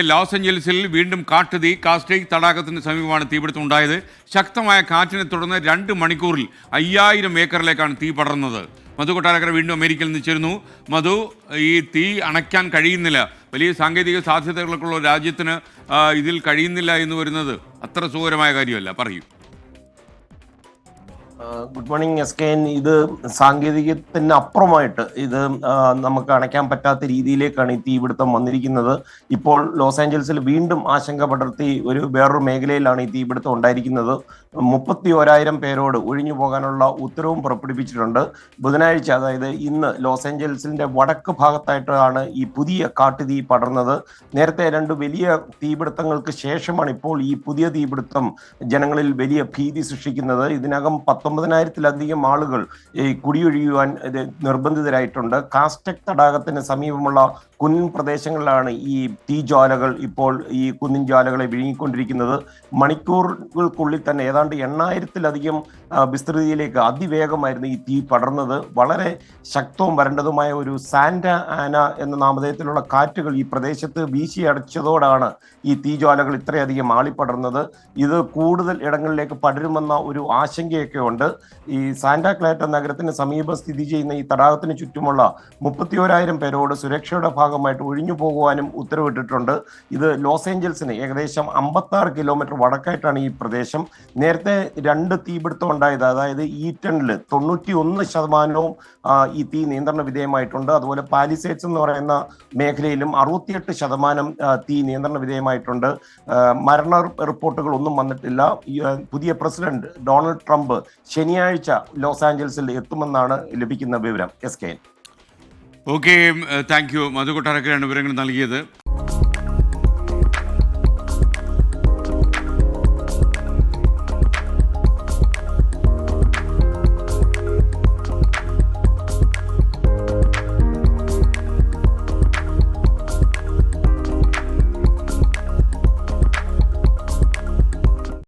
Loss ഏഞ്ചൽസിൽ വീണ്ടും കാട്ടുതീ കാസ്റ്റേക്ക് തടാകത്തിന് സമീപമാണ് തീപിടുത്തം ഉണ്ടായത്. ശക്തമായ കാറ്റിനെ തുടർന്ന് രണ്ട് മണിക്കൂറിൽ അയ്യായിരം ഏക്കറിലേക്കാണ് തീ പടർന്നത്. മധു കൊട്ടാരക്കര വീണ്ടും അമേരിക്കയിൽ നിന്ന് ചേരുന്നു. മധു ഈ തീ അണയ്ക്കാൻ കഴിയുന്നില്ല. വലിയ സാങ്കേതിക സാധ്യതകളൊക്കെയുള്ള രാജ്യത്തിന് ഇതിൽ കഴിയുന്നില്ല എന്ന് വരുന്നത് അത്ര സുഖകരമായ കാര്യമല്ല. പറയൂ. Good morning S K N. ഇത് സാങ്കേതികത്തിന് അപ്പുറമായിട്ട് ഇത് നമുക്ക് അണയ്ക്കാൻ പറ്റാത്ത രീതിയിലേക്കാണ് ഈ തീപിടുത്തം വന്നിരിക്കുന്നത്. ഇപ്പോൾ ലോസ് ആഞ്ചൽസിൽ വീണ്ടും ആശങ്ക പടർത്തി ഒരു വേറൊരു മേഖലയിലാണ് ഈ തീപിടുത്തം ഉണ്ടായിരിക്കുന്നത്. മുപ്പത്തി ഓരായിരം പേരോട് ഒഴിഞ്ഞു പോകാനുള്ള ഉത്തരവും പുറപ്പെടുവിച്ചിട്ടുണ്ട്. ബുധനാഴ്ച അതായത് ഇന്ന് ലോസ് ആഞ്ചൽസിന്റെ വടക്ക് ഭാഗത്തായിട്ടാണ് ഈ പുതിയ കാട്ടുതീ പടർന്നത്. നേരത്തെ രണ്ട് വലിയ തീപിടുത്തങ്ങൾക്ക് ശേഷമാണ് ഇപ്പോൾ ഈ പുതിയ തീപിടുത്തം ജനങ്ങളിൽ വലിയ ഭീതി സൃഷ്ടിക്കുന്നത്. ഇതിനകം പത്തൊമ്പതിനായിരത്തിലധികം ആളുകൾ ഈ കുടിയൊഴിയുവാൻ ഇത് നിർബന്ധിതരായിട്ടുണ്ട്. കാസ്റ്റക് തടാകത്തിന് സമീപമുള്ള കുന്നിൻ പ്രദേശങ്ങളിലാണ് ഈ തീ ജ്വാലകൾ ഇപ്പോൾ ഈ കുന്നിൻ ജ്വാലകളെ വിഴുങ്ങിക്കൊണ്ടിരിക്കുന്നത്. മണിക്കൂറുകൾക്കുള്ളിൽ തന്നെ ഏതാണ്ട് എണ്ണായിരത്തിലധികം വിസ്തൃതിയിലേക്ക് അതിവേഗമായിരുന്നു ഈ തീ പടർന്നത്. വളരെ ശക്തവും വരണ്ടതുമായ ഒരു സാന്റ ആന എന്ന നാമധേയത്തിലുള്ള കാറ്റുകൾ ഈ പ്രദേശത്ത് വീശിയടച്ചതോടാണ് ഈ തീജ്വാലകൾ ഇത്രയധികം ആളിപ്പടർന്നത്. ഇത് കൂടുതൽ ഇടങ്ങളിലേക്ക് പടരുമെന്ന ഒരു ആശങ്കയൊക്കെ ഉണ്ട്. ഈ സാന്റാ ക്ലാറ്റ നഗരത്തിന് സമീപം സ്ഥിതി ചെയ്യുന്ന ഈ തടാകത്തിന് ചുറ്റുമുള്ള മുപ്പത്തിയോരായിരം പേരോട് സുരക്ഷയുടെ ഭാഗമായിട്ട് ഒഴിഞ്ഞു പോകുവാനും ഉത്തരവിട്ടിട്ടുണ്ട്. ഇത് ലോസ് ഏഞ്ചൽസിന് ഏകദേശം അമ്പത്തി ആറ് കിലോമീറ്റർ വടക്കായിട്ടാണ് ഈ പ്രദേശം. നേരത്തെ രണ്ട് തീപിടുത്തം ഉണ്ടായത് അതായത് ഈറ്റണിൽ തൊണ്ണൂറ്റി ഒന്ന് ശതമാനവും ഈ തീ നിയന്ത്രണ വിധേയമായിട്ടുണ്ട്. അതുപോലെ പാലിസേറ്റ്സ് എന്ന് പറയുന്ന മേഖലയിലും അറുപത്തിയെട്ട് ശതമാനം തീ നിയന്ത്രണ വിധേയമായിട്ടുണ്ട്. മരണ റിപ്പോർട്ടുകൾ ഒന്നും വന്നിട്ടില്ല പുതിയ പ്രസിഡന്റ് ഡൊണാൾഡ് ട്രംപ് ശനിയാഴ്ച ലോസ് ആഞ്ചൽസിൽ എത്തുമെന്നാണ് ലഭിക്കുന്ന വിവരം. S K okay thank you Madhu കൊട്ടാരക്കരയാണ് വിവരങ്ങൾ നൽകിയത്.